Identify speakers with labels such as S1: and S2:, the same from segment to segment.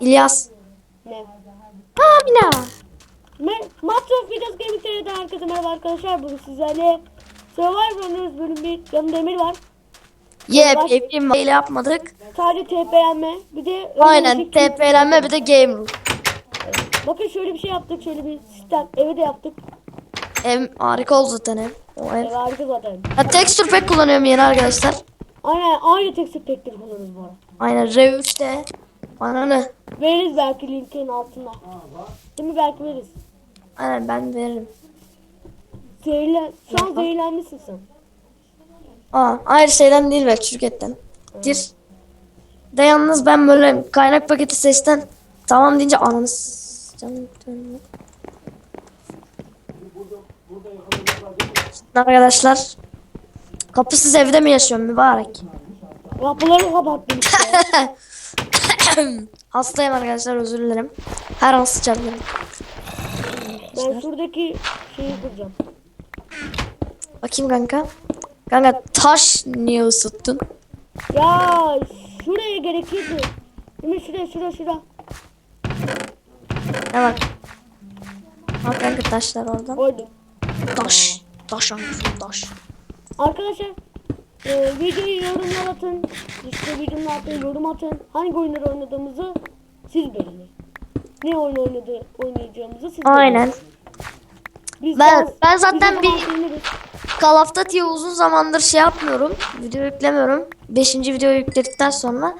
S1: İlyas.
S2: Ne?
S1: Aa bina.
S2: Me Matrix Videos Gaming TV'den herkese merhaba arkadaşlar. Bugün sizlerle Survivor oynuyoruz bölüm 1. Yanımda Emir var.
S1: Yep,
S2: Baş-
S1: evim ile yapmadık.
S2: Sadece TP'lenme. Bir de
S1: Aynen
S2: önümüzdeki-
S1: TP'lenme bir de game room.
S2: Bakın şöyle bir şey yaptık. Şöyle bir sistem. Eve de yaptık.
S1: Ev harika oldu zaten ev. O ev.
S2: Ev harika zaten.
S1: Ha, texture pack kullanıyorum yeni arkadaşlar.
S2: Aynen aynı texture pack'leri kullanırız bu arada.
S1: Aynen Rev 3'te. Bana ne?
S2: Veririz belki linkin altına. Değil mi? Belki veririz.
S1: Aynen ben veririm.
S2: Zehirlen Şu an zehirlenmişsin sen.
S1: Aa, hayır şeyden değil belki şirketten. Dir. De yalnız ben böyle kaynak paketi seçten tamam deyince ananı canım arkadaşlar kapısız evde mi yaşıyorum mübarek?
S2: Kapıları kapattım işte.
S1: Hastayım arkadaşlar özür dilerim. Her an sıçabilirim.
S2: ben şuradaki şeyi kuracağım.
S1: Bakayım kanka. Kanka taş niye ısıttın?
S2: Ya şuraya gerekirdi. Değil? Şuraya şuraya şuraya.
S1: Ne bak. Bak kanka taşlar oradan.
S2: Koydum.
S1: Taş. Taş hangisi taş?
S2: Arkadaşlar e, videoyu yorumlar atın. İşte videonun altına yorum atın. Hangi oyunları oynadığımızı siz belirleyin. Ne oyun oynadı, oynayacağımızı siz
S1: Aynen.
S2: belirleyin. Biz
S1: Ben- ben zaten bir-. Call of Duty'ye uzun zamandır şey yapmıyorum. Video yüklemiyorum. Beşinci videoyu yükledikten sonra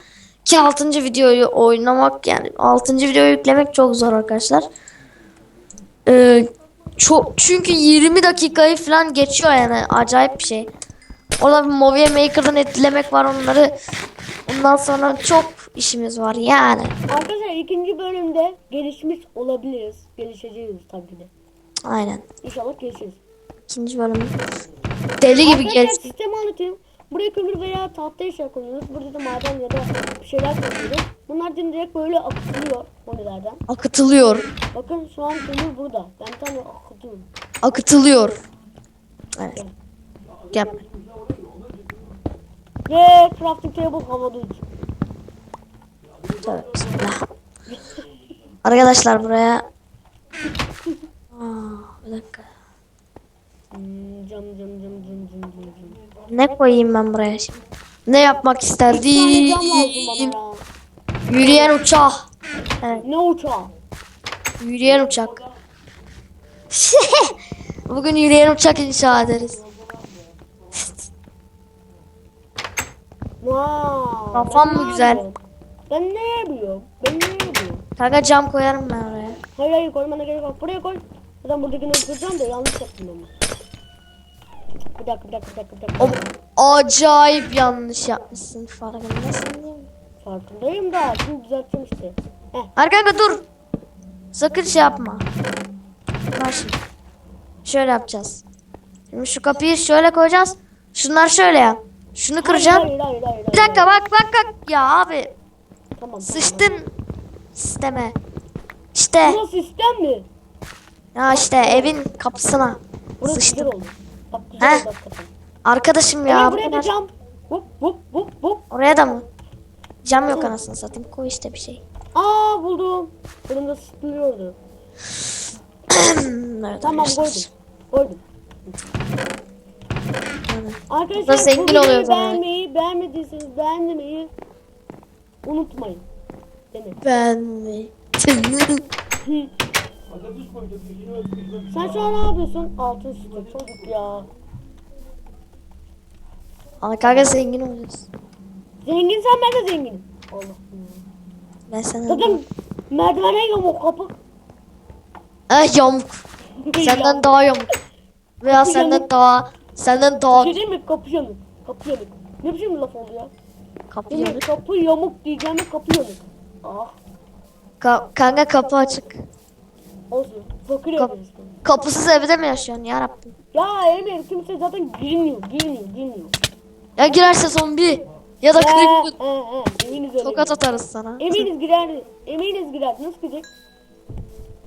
S1: ki altıncı videoyu oynamak yani altıncı videoyu yüklemek çok zor arkadaşlar. Ee, çok çünkü 20 dakikayı falan geçiyor yani acayip bir şey. Orada bir Movie Maker'dan etkilemek var onları. Ondan sonra çok işimiz var yani.
S2: Arkadaşlar ikinci bölümde gelişmiş olabiliriz. Gelişeceğiz tabii ki de.
S1: Aynen.
S2: İnşallah gelişiriz.
S1: İkinci bölüm. Deli gibi geç.
S2: sistemi anlatayım. Buraya kömür veya tahta eşya koyuyoruz. Burada da maden ya da bir şeyler koyuyoruz. Bunlar direkt böyle akıtılıyor monilerden.
S1: Akıtılıyor.
S2: Bakın şu an kömür burada. Ben tane akıtıyorum.
S1: Akıtılıyor. Evet. Gel.
S2: Ve crafting table havada uçuyor.
S1: Bismillah. Arkadaşlar buraya Aa, bir dakika.
S2: Hmm, cam cam cam cam cam cam cam.
S1: Ne koyayım ben buraya şimdi? Ne yapmak
S2: cam
S1: isterdim? Yürüyen uçak. Evet,
S2: Ne uçağı?
S1: yürüyen uçak. Bugün yürüyen uçak inşa ederiz.
S2: Wow.
S1: Kafam mı güzel?
S2: Ben ne yapıyorum? Ben ne yapıyorum?
S1: Kanka cam koyarım ben oraya.
S2: Hayır hayır koymana gerek yok. Buraya koy. Zaten buradakini kıracağım da yanlış yaptım ama. Bir dakika bir dakika bir dakika. Bir dakika.
S1: O acayip yanlış yapmışsın farkındasın değil mi?
S2: Farkındayım da şimdi düzelteceğim işte. Heh.
S1: Kanka dur. Sakın şey yapma. Şimdi. Şöyle yapacağız. Şimdi şu kapıyı şöyle koyacağız. Şunlar şöyle yap. Şunu kıracağım.
S2: Hayır hayır hayır. hayır
S1: Bir dakika bak bak bak. Ya abi
S2: Tamam.
S1: sıçtın sisteme. İşte
S2: Burası sistem mi?
S1: ya işte evin kapısına
S2: Burası güzel
S1: sıçtım.
S2: oldu. Bak güzel
S1: Heh.
S2: oldu hakikaten.
S1: Arkadaşım
S2: Ya,
S1: bu
S2: buraya da cam. Hop hop hop hop.
S1: Oraya da mı? Cam yok anasını satayım. Koy işte bir şey.
S2: Aa buldum. Fırında sıkılıyordu. Tamam koydum. Koydum. Arkadaşlar
S1: zengin
S2: bu videoyu
S1: oluyoruz ama.
S2: beğenmeyi, beğenmediyseniz beğenmeyi unutmayın.
S1: Ben mi?
S2: Sen şu an ne yapıyorsun? Altın üstü çocuk ya.
S1: Ama kanka zengin olacağız.
S2: Zenginsen ben de zenginim. Allah.
S1: Ben sana...
S2: Zaten merdivene yamuk kapı.
S1: Eh yamuk. Senden daha yamuk. Veya senden daha senden daha
S2: Bir şey değil mi? Kapı yamuk. Kapı yamuk. Ne biçim laf oldu ya?
S1: kapı
S2: Değil mi? Kapı yamuk diyeceğim kapı yamuk. Ah.
S1: Ka- kanka kapı açık.
S2: Olsun. Fakir
S1: Kap-
S2: evliyiz.
S1: Kapısız evde mi yaşıyorsun ya Rabbim?
S2: Ya Emir kimse zaten girmiyor, girmiyor, girmiyor.
S1: Ya girerse zombi ya da creeper.
S2: he he. Eminiz öyle.
S1: Tokat atarız sana.
S2: Eminiz girer. Eminiz girer. Nasıl gidecek?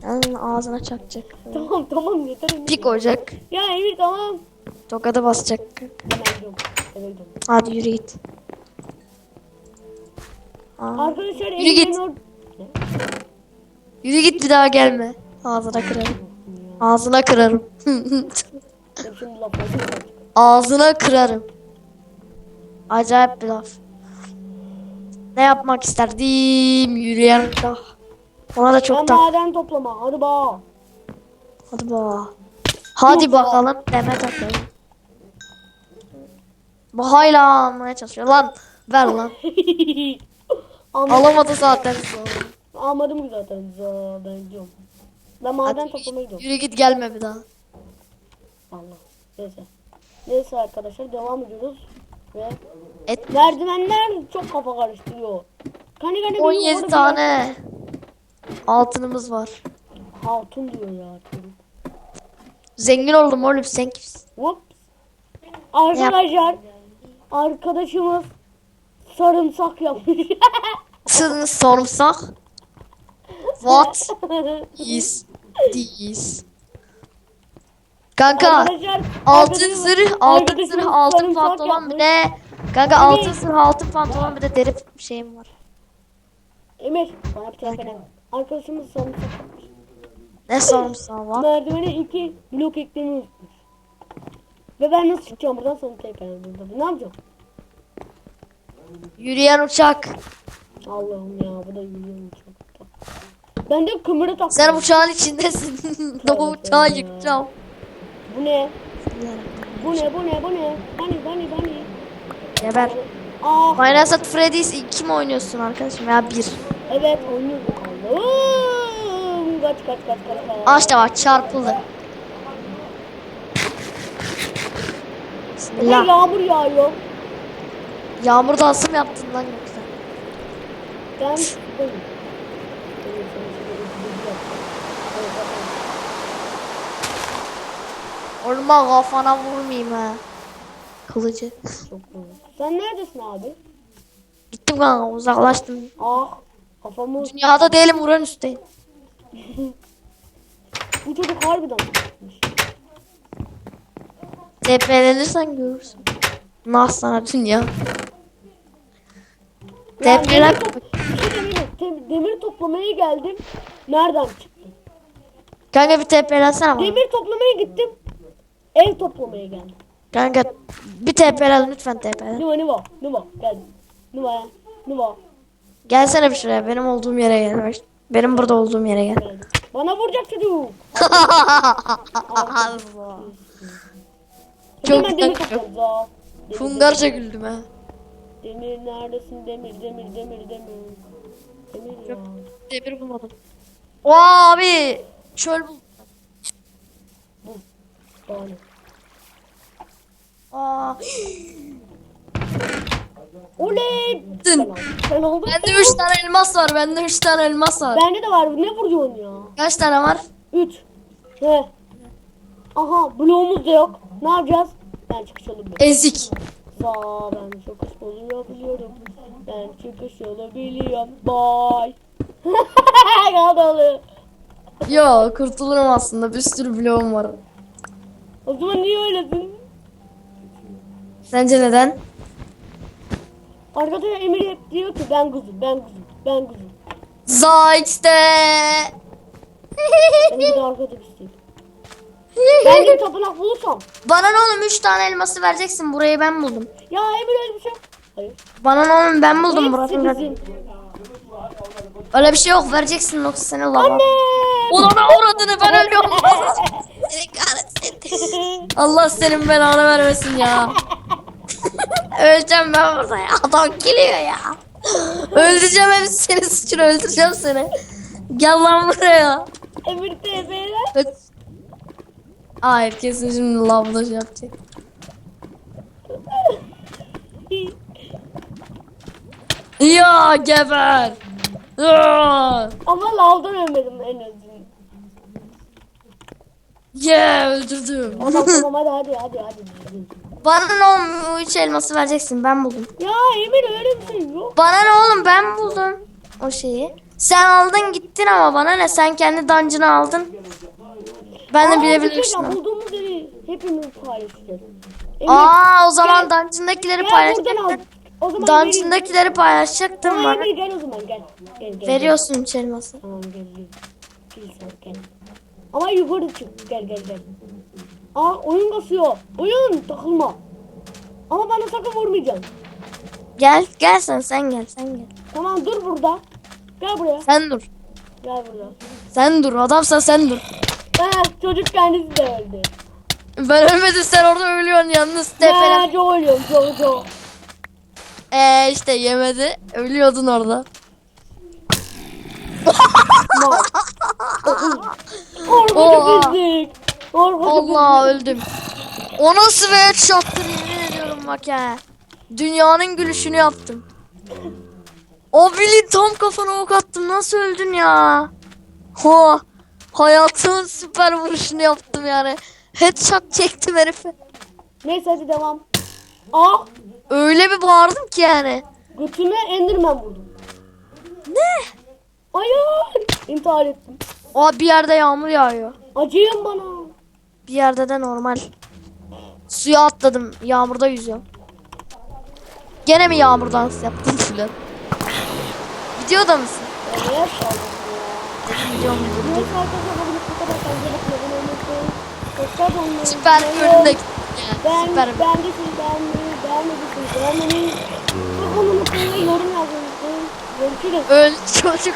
S1: Yani ağzına çakacak.
S2: Tamam tamam yeter Emir.
S1: Pik olacak.
S2: Ya Emir tamam.
S1: Tokadı basacak. Hadi yürü git. Aa,
S2: Arkadaşlar
S1: Yürü git. Yürü git bir daha gelme. Ağzına kırarım. Ağzına kırarım. Ağzına kırarım. Acayip bir laf. Ne yapmak isterdim? Yürüyen uçak. Ona da
S2: Ben
S1: çok tak.
S2: maden toplama. Hadi bak.
S1: Hadi ba. Hadi bakalım deme takalım. Bu hala almaya çalışıyor. Lan ver lan. Alamadı zaten.
S2: Almadım zaten. Za- Ben gidiyorum. Ben maden
S1: Hadi
S2: toplamaya gidiyorum.
S1: yürü git gelme bir daha.
S2: Allah. Neyse. Neyse arkadaşlar devam ediyoruz. Ve
S1: Et
S2: merdivenler çok kafa karıştırıyor. Kani kani
S1: 17 tane altınımız var.
S2: Hatun diyor ya.
S1: Zengin oldum oğlum sen kimsin?
S2: Whoops. Arkadaşlar arkadaşımız sarımsak yapmış.
S1: Sın sorumsak. What is this? Kanka
S2: Arkadaşlar
S1: altın
S2: arkadaşımız-
S1: zırh, altın
S2: arkadaşımız
S1: zırh, altın
S2: sarımsak
S1: pantolon bir
S2: yapmış.
S1: de Kanka altın zırh, altın pantolon bir de deri şeyim var.
S2: Emir bana bir tane Arkadaşımız sarımsak yapmış.
S1: Ne sorumsak var?
S2: Merdivene iki blok eklemeyi unutmuş. Ve ben nasıl çıkacağım buradan sonra tekrar burada. Ne yapacağım?
S1: Yürüyen uçak.
S2: Allah'ım ya bu da yürüyorum çok. Ben de kımırı taktım.
S1: Sen uçağın içindesin. o uçağı yıkacağım.
S2: Bu ne? Bu ne? Bu ne? Bu ne? Bunny bunny bunny.
S1: Geber.
S2: Ah
S1: Final Freddy's 2 mi oynuyorsun arkadaşım ya 1.
S2: evet oynuyorum. Allah'ım. Kaç kaç kaç kaç.
S1: Aa işte bak çarpıldı. Bismillah.
S2: yağmur yağıyor.
S1: Yağmur dansı mı yaptın lan yoksa?
S2: Ben.
S1: Orma kafana vurmayayım ha. Kılıcı.
S2: Sen neredesin abi?
S1: Gittim kanka uzaklaştım.
S2: Ah kafamı
S1: Dünyada değilim Uranüs'teyim.
S2: Bu çocuk harbiden sıkmış.
S1: TP'lenirsen görürsün. Nah sana dünya.
S2: Ya
S1: TP'len.
S2: demir, top- bir şey demir, toplamaya geldim. Nereden çıktı?
S1: Kanka bir TP'lensene bana.
S2: Demir toplamaya gittim. Ev toplamaya geldim.
S1: Kanka bir TP'len lütfen TP'len.
S2: Nuva nuva nuva geldim. Nuva nuva
S1: Gelsene bir şuraya benim olduğum yere gel. Bak, Benim burada olduğum yere gel.
S2: Bana vuracak çocuk.
S1: Çok
S2: Hemen demir
S1: güzel.
S2: toplarız ha. Demir,
S1: Fungarca güldüm ha.
S2: Demir neredesin demir demir demir demir. Demir ya.
S1: Demir bulmadım. Oo abi çöl bul.
S2: Bana.
S1: Aa.
S2: Oley.
S1: Dın.
S2: Sen.
S1: Bende 3 tane elmas var. Bende 3 tane elmas var.
S2: Bende de var. Ne vuruyorsun ya?
S1: Kaç tane var?
S2: 3. He. Aha bloğumuz da yok. Ne yapacağız? Ben çıkış yolu biliyorum.
S1: Ezik.
S2: Sağ ben çıkış yolu biliyorum. Ben çıkış yolu biliyorum. Bye. Kaldı.
S1: Yo kurtulurum aslında. Bir sürü bloğum var.
S2: O zaman niye öylesin?
S1: Sence neden?
S2: Arkadaşlar Emir hep diyor ki ben kuzum, ben kuzum, ben kuzum.
S1: Zayt'te.
S2: Ben bir de arkadaş isteyeyim. Ben bir tapınak bulursam.
S1: Bana ne oğlum 3 tane elması vereceksin. Burayı ben buldum.
S2: Ya Emir öyle bir şey. Hayır.
S1: Bana ne oğlum ben buldum burasını. Öyle bir şey yok. Vereceksin yoksa seni lava.
S2: Anne.
S1: Ulan uğradığını ben ölüyorum. Allah senin belanı vermesin ya. Öleceğim ben burada ya. Adam geliyor ya. Öldüreceğim hepsi senin suçun öldüreceğim seni. Gel lan buraya.
S2: Emir.
S1: Öt- Hayır kesin şimdi lavda şey yapacak. Ya geber. Ya.
S2: Ama lavdan ölmedim en azından.
S1: Yeah öldürdüm.
S2: Tamam tamam hadi hadi hadi hadi.
S1: Bana ne oğlum o üç elması vereceksin ben buldum.
S2: Ya Emir öyle bir şey yok.
S1: Bana ne oğlum ben buldum o şeyi. Sen aldın gittin ama bana ne sen kendi dancını aldın. Ben de
S2: Aa, diyeceğim,
S1: ha.
S2: Bulduğumuz yeri hepimiz paylaşacağız. Emir
S1: Aa o zaman
S2: Gel.
S1: dungeon'dakileri
S2: gel
S1: paylaş.
S2: buradan al. O zaman.
S1: Dungeon'dakileri
S2: Tamam
S1: bana.
S2: Emir gel o zaman gel. Gel gel.
S1: Veriyorsun üç elması.
S2: Tamam gel gel. Gel sen gel. Ama yukarı çık. Gel gel gel. Aa oyun kasıyor. Oyun takılma. Ama bana sakın vurmayacaksın.
S1: Gel gel sen sen gel sen gel.
S2: Tamam dur burada. Gel buraya.
S1: Sen dur.
S2: Gel buraya.
S1: Sen dur adamsan sen dur.
S2: Ha, çocuk kendisi de öldü.
S1: Ben ölmedim sen orada ölüyorsun yalnız tepene.
S2: Ha, çok ölüyorum çok çok.
S1: Eee işte yemedi. Ölüyordun orada.
S2: Orada bizdik.
S1: Allah öldüm. O nasıl bir headshot'tır yemin ediyorum bak ya. Dünyanın gülüşünü yaptım. O Billy tam kafana ok attım. Nasıl öldün ya? Ho. Hayatımın süper vuruşunu yaptım yani. Headshot çektim herife.
S2: Neyse hadi devam. Aa
S1: Öyle bir bağırdım ki yani.
S2: götüme endirmen vurdum.
S1: Ne?
S2: Hayır. İntihar ettim.
S1: O bir yerde yağmur yağıyor.
S2: Acıyın bana.
S1: Bir yerde de normal. Suya atladım. Yağmurda yüzüyorum. Gene mi yağmur dansı yaptın filan? Videoda mısın? Videom
S2: ya. Neyse arkadaşlar bugün bu kadar. Kendinize bakın. Abone olmayı Tekrar olmayı
S1: Süper gittim ya.
S2: Ben,
S1: Süper.
S2: ben siz beğenmeyi, beğenmediyseniz beğenmeyi, abone olmayı, yorum unutmayın. Görüşürüz.
S1: Öl çocuk.